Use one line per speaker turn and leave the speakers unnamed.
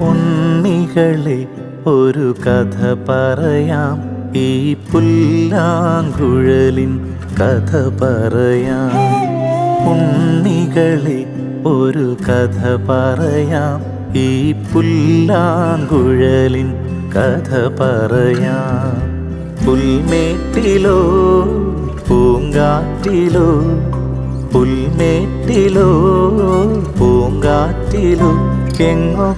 ഉണ്ണികളെ ഒരു കഥ പറയാം. ഈ പുല്ലാങ്കുഴലിൻ കഥ പറയാം. ഉണ്ണികളെ ഒരു കഥ പറയാം. ഈ പുല്ലാങ്കുഴലിൻ കഥ പറയാം. പുൽമേട്ടിലോ പൂങ്കാറ്റിലോ പുൽമേട്ടിലോ പൂങ്കാറ്റിലോ എങ്ങോ